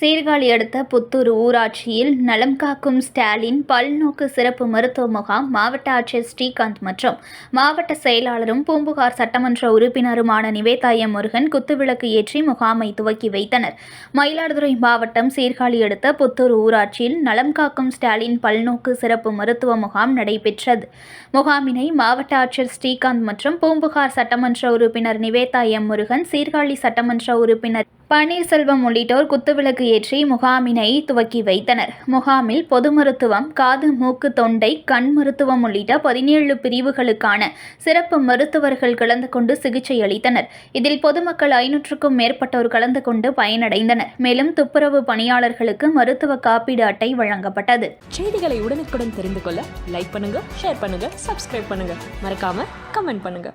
சீர்காழி அடுத்த புத்தூர் ஊராட்சியில் நலம் காக்கும் ஸ்டாலின் பல்நோக்கு சிறப்பு மருத்துவ முகாம் மாவட்ட ஆட்சியர் ஸ்ரீகாந்த் மற்றும் மாவட்ட செயலாளரும் பூம்புகார் சட்டமன்ற உறுப்பினருமான நிவேதா எம் முருகன் குத்துவிளக்கு ஏற்றி முகாமை துவக்கி வைத்தனர். மயிலாடுதுறை மாவட்டம் சீர்காழி அடுத்த புத்தூர் ஊராட்சியில் நலம் காக்கும் ஸ்டாலின் பல்நோக்கு சிறப்பு மருத்துவ முகாம் நடைபெற்றது. முகாமினை மாவட்ட ஆட்சியர் ஸ்ரீகாந்த் மற்றும் பூம்புகார் சட்டமன்ற உறுப்பினர் நிவேதா எம் முருகன் சீர்காழி சட்டமன்ற உறுப்பினர் பன்னீர்செல்வம் உள்ளிட்டோர் குத்துவிளக்கு ஏற்றி முகாமினை துவக்கி வைத்தனர். முகாமில் பொது மருத்துவம் காது மூக்கு தொண்டை கண் மருத்துவம் உள்ளிட்ட பதினேழு பிரிவுகளுக்கான சிறப்பு மருத்துவர்கள் கலந்து கொண்டு சிகிச்சை அளித்தனர். இதில் பொதுமக்கள் ஐநூற்றுக்கும் மேற்பட்டோர் கலந்து கொண்டு பயனடைந்தனர். மேலும் துப்புரவு பணியாளர்களுக்கு மருத்துவ காப்பீடு அட்டை வழங்கப்பட்டது. செய்திகளை உடனுக்குடன் தெரிந்து கொள்ள லைக் பண்ணுங்க ஷேர் பண்ணுங்க சப்ஸ்கிரைப் பண்ணுங்க. மறக்காம கமெண்ட் பண்ணுங்க.